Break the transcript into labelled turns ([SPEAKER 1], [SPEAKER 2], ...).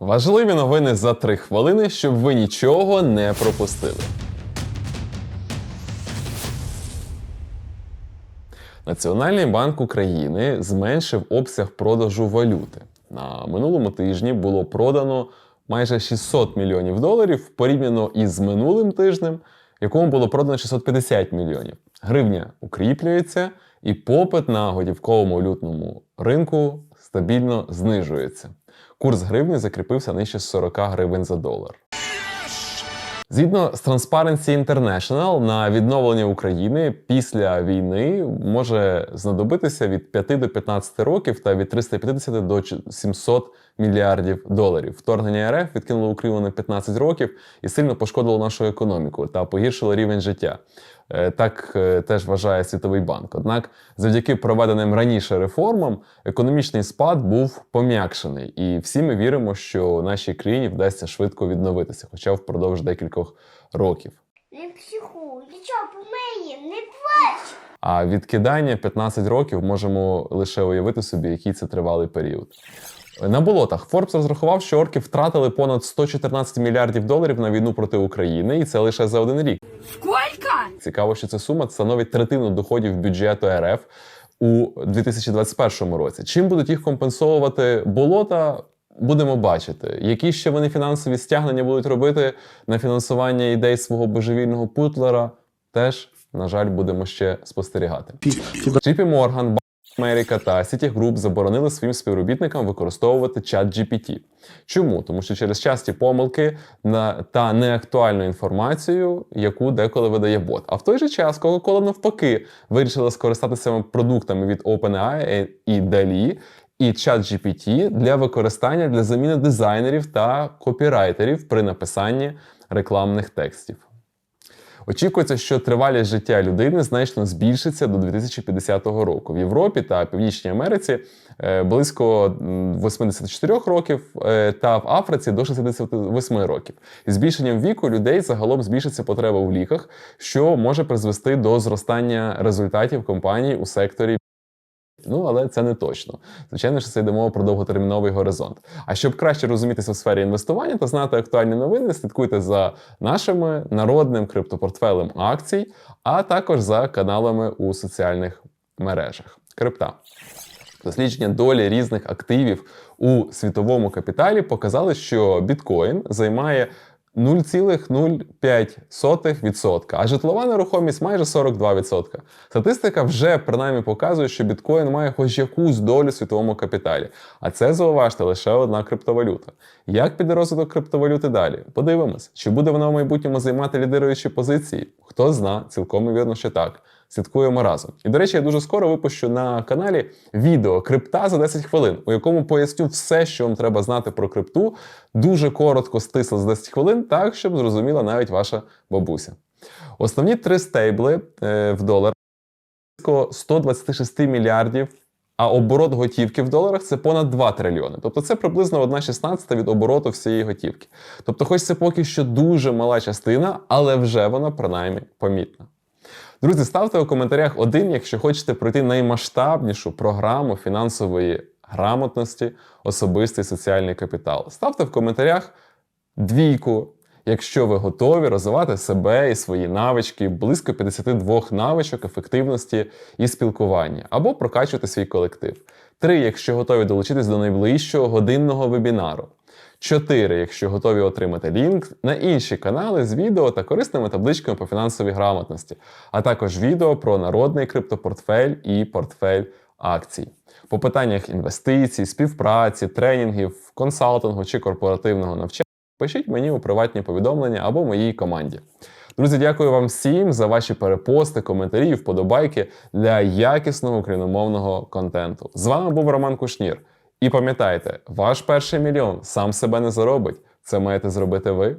[SPEAKER 1] Важливі новини за три хвилини, щоб ви нічого не пропустили. Національний банк України зменшив обсяг продажу валюти. На минулому тижні було продано майже 600 мільйонів доларів порівняно із минулим тижнем, якому було продано 650 мільйонів. Гривня укріплюється, і попит на готівковому валютному ринку стабільно знижується. Курс гривні закріпився нижче 40 гривень за долар. Згідно з Transparency International, на відновлення України після війни може знадобитися від 5 до 15 років та від 350 до 700 мільярдів доларів. Вторгнення РФ відкинуло Україну на 15 років і сильно пошкодило нашу економіку та погіршило рівень життя. Е, Так е, теж вважає Світовий банк. Однак, завдяки проведеним раніше реформам, економічний спад був пом'якшений, і всі ми віримо, що нашій країні вдасться швидко відновитися, хоча впродовж декількох років.
[SPEAKER 2] Не психуй, ти чого помиє, не плач.
[SPEAKER 1] А відкидання 15 років можемо лише уявити собі, який це тривалий період. На болотах Forbes розрахував, що орки втратили понад 114 мільярдів доларів на війну проти України, і це лише за один рік.
[SPEAKER 3] Сколько?
[SPEAKER 1] Цікаво, що ця сума становить третину доходів бюджету РФ у 2021 році. Чим будуть їх компенсовувати болота? Будемо бачити, які ще вони фінансові стягнення будуть робити на фінансування ідей свого божевільного путлера. Теж, на жаль, будемо ще спостерігати. Чіпі Morgan, America та Citigroup заборонили своїм співробітникам використовувати чат GPT. Чому? Тому що через часті помилки на та неактуальну інформацію, яку деколи видає бот. А в той же час Coca-Cola навпаки вирішила скористатися продуктами від OpenAI і DALL-E і ChatGPT для використання для заміни дизайнерів та копірайтерів при написанні рекламних текстів. Очікується, що тривалість життя людини значно збільшиться до 2050 року. В Європі та Північній Америці е, близько 84 років, е, та в Африці до 68 років. І збільшенням віку людей загалом збільшиться потреба в ліках, що може призвести до зростання результатів компаній у секторі. Ну, але це не точно. Звичайно, що це йде мова про довготерміновий горизонт. А щоб краще розумітися в сфері інвестування та знати актуальні новини, слідкуйте за нашими народним криптопортфелем акцій, а також за каналами у соціальних мережах. Крипта. Дослідження долі різних активів у світовому капіталі показали, що біткоін займає 0,05%, а житлова нерухомість майже 42%. Статистика вже принаймні показує, що біткоін має хоч якусь долю в світовому капіталі. А це зауважте лише одна криптовалюта. Як піде розвиток криптовалюти далі? Подивимось, чи буде вона в майбутньому займати лідируючі позиції? Хто зна, цілком ймовірно, що так. Слідкуємо разом. І до речі, я дуже скоро випущу на каналі відео крипта за 10 хвилин, у якому поясню все, що вам треба знати про крипту, дуже коротко, стисло за 10 хвилин, так щоб зрозуміла навіть ваша бабуся. Основні три стейбли е, в доларах близько 126 мільярдів. А оборот готівки в доларах це понад 2 трильйони. Тобто це приблизно 1,16 від обороту всієї готівки. Тобто, хоч це поки що дуже мала частина, але вже вона принаймні помітна. Друзі, ставте у коментарях один, якщо хочете пройти наймасштабнішу програму фінансової грамотності, особистий соціальний капітал. Ставте в коментарях двійку, якщо ви готові розвивати себе і свої навички, близько 52 навичок ефективності і спілкування, або прокачувати свій колектив. Три, якщо готові долучитись до найближчого годинного вебінару. 4, якщо готові отримати лінк на інші канали з відео та корисними табличками по фінансовій грамотності, а також відео про народний криптопортфель і портфель акцій. По питаннях інвестицій, співпраці, тренінгів, консалтингу чи корпоративного навчання пишіть мені у приватні повідомлення або моїй команді. Друзі, дякую вам всім за ваші перепости, коментарі і вподобайки для якісного україномовного контенту. З вами був Роман Кушнір. І пам'ятайте, ваш перший мільйон сам себе не заробить. Це маєте зробити ви.